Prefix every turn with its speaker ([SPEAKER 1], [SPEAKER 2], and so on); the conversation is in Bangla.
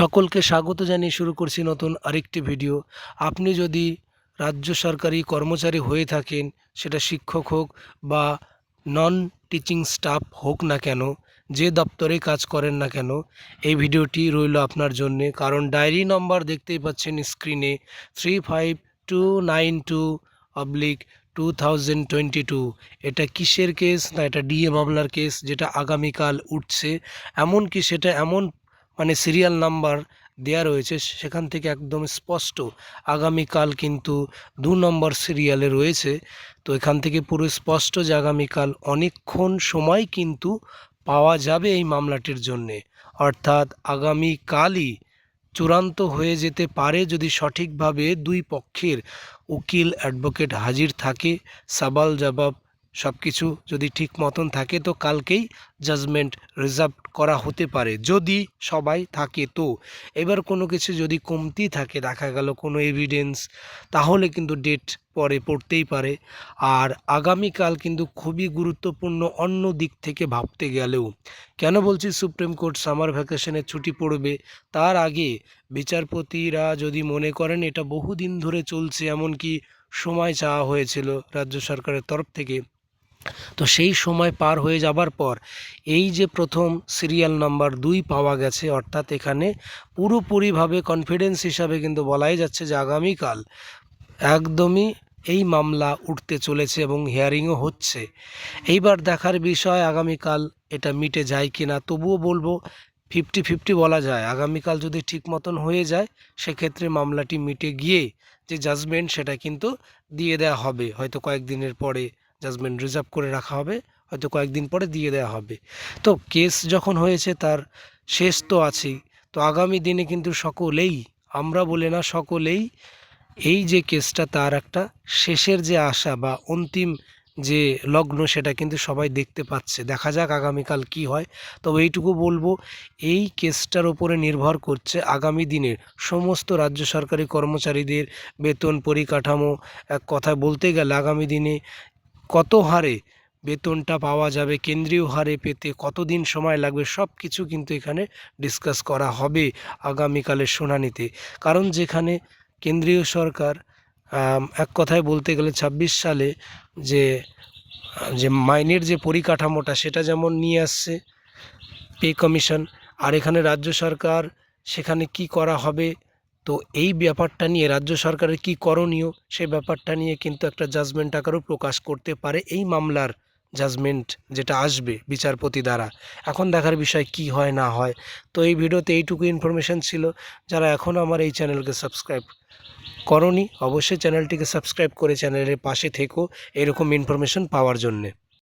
[SPEAKER 1] সকলকে স্বাগত জানিয়ে শুরু করছি নতুন আরেকটি ভিডিও। আপনি যদি রাজ্য সরকারি কর্মচারী হয়ে থাকেন, সেটা শিক্ষক হোক বা নন টিচিং স্টাফ হোক না কেন, যে দপ্তরে কাজ করেন না কেন, এই ভিডিওটি রইল আপনার জন্যে। কারণ ডায়েরি নম্বর দেখতেই পাচ্ছেন স্ক্রিনে three five two nine two oblique two thousand twenty two এটা কিসের কেস না, এটা ডিএ মামলার কেস যেটা আগামীকাল উঠছে। এমনকি সেটা এমন মানে সিরিয়াল নাম্বার দেয়া রয়েছে, সেখান থেকে একদম স্পষ্ট আগামীকাল কিন্তু দু নম্বর সিরিয়ালে রয়েছে। তো এখান থেকে পুরো স্পষ্ট যে আগামীকাল অনেকক্ষণ সময় কিন্তু পাওয়া যাবে এই মামলাটির জন্যে। অর্থাৎ আগামীকালই চূড়ান্ত হয়ে যেতে পারে যদি সঠিকভাবে দুই পক্ষের উকিল অ্যাডভোকেট হাজির থাকে। সাবাল জবাব সব কিছু যদি ঠিক মতন থাকে তো কালকেই জাজমেন্ট রিজার্ভ করা হতে পারে, যদি সবাই থাকে তো। এবার কোনো কিছু যদি কমতি থাকে, দেখা গেল কোনো এভিডেন্স তাহলে কিন্তু ডেট পরে পড়তেই পারে। আর আগামীকাল কিন্তু খুবই গুরুত্বপূর্ণ অন্য দিক থেকে ভাবতে গেলেও। কেন বলছি সুপ্রিম কোর্ট সামার ভ্যাকেশনের ছুটি পড়বে? তার আগে বিচারপতিরা যদি মনে করেন এটা বহুদিন ধরে চলছে, এমনকি সময় চাওয়া হয়েছিল রাজ্য সরকারের তরফ থেকে তো সেই সময় পার হয়ে যাবার পর এই যে প্রথম সিরিয়াল নাম্বার দুই পাওয়া গেছে, অর্থাৎ এখানে পুরোপুরিভাবে কনফিডেন্স হিসাবে কিন্তু বলাই যাচ্ছে যে আগামীকাল একদমই এই মামলা উঠতে চলেছে এবং হিয়ারিংও হচ্ছে। এইবার দেখার বিষয় আগামীকাল এটা মিটে যায় কি না তবুও বলব ফিফটি ফিফটি বলা যায়। আগামীকাল যদি ঠিক মতন হয়ে যায়, সেক্ষেত্রে মামলাটি মিটে গিয়ে যে জাজমেন্ট সেটা কিন্তু দিয়ে দেওয়া হবে। হয়তো কয়েকদিনের পরে জাজমেন্ট রিজার্ভ করে রাখা হবে, হয়তো কয়েকদিন পরে দিয়ে দেওয়া হবে। তো কেস যখন হয়েছে তার শেষ তো আছেই, তো আগামী দিনে কিন্তু সকলেই, আমরা বলে না সকলেই, এই যে কেসটা তার একটা শেষের যে আশা বা অন্তিম যে লগ্ন সেটা কিন্তু সবাই দেখতে পাচ্ছে। দেখা যাক আগামীকাল কি হয়। তবে এইটুকু বলব, এই কেসটার ওপরে নির্ভর করছে আগামী দিনের সমস্ত রাজ্য সরকারি কর্মচারীদের বেতন পরিকাঠামো। এক কথায় বলতে গেলে আগামী দিনে কত হারে বেতনটা পাওয়া যাবে, কেন্দ্রীয় হারে পেতে কতদিন সময় লাগবে সব কিছু কিন্তু এখানে ডিসকাস করা হবে আগামীকালের শুনানিতে। কারণ যেখানে কেন্দ্রীয় সরকার এক কথায় বলতে গেলে ছাব্বিশ সালে যে যে মাইনের যে পরিকাঠামোটা, সেটা যেমন নিয়ে আসছে পে কমিশন আর এখানে রাজ্য সরকার সেখানে কি করা হবে তো এই ব্যাপারটা নিয়ে রাজ্য সরকারের কি করণীয় সেই ব্যাপারটা নিয়ে কিন্তু একটা জাজমেন্ট আকারও প্রকাশ করতে পারে এই মামলার জাজমেন্ট যেটা আসবে বিচারপতি দ্বারা। এখন দেখার বিষয় কি হয়, না হয়। তো এই ভিডিওতে এইটুকু ইনফরমেশন ছিল। যারা এখন আমার এই চ্যানেলকে সাবস্ক্রাইব করনি, অবশ্যই চ্যানেলটিকে সাবস্ক্রাইব করে চ্যানেলের পাশে থেকো। এরকম ইনফরমেশন পাওয়ার জন্যে।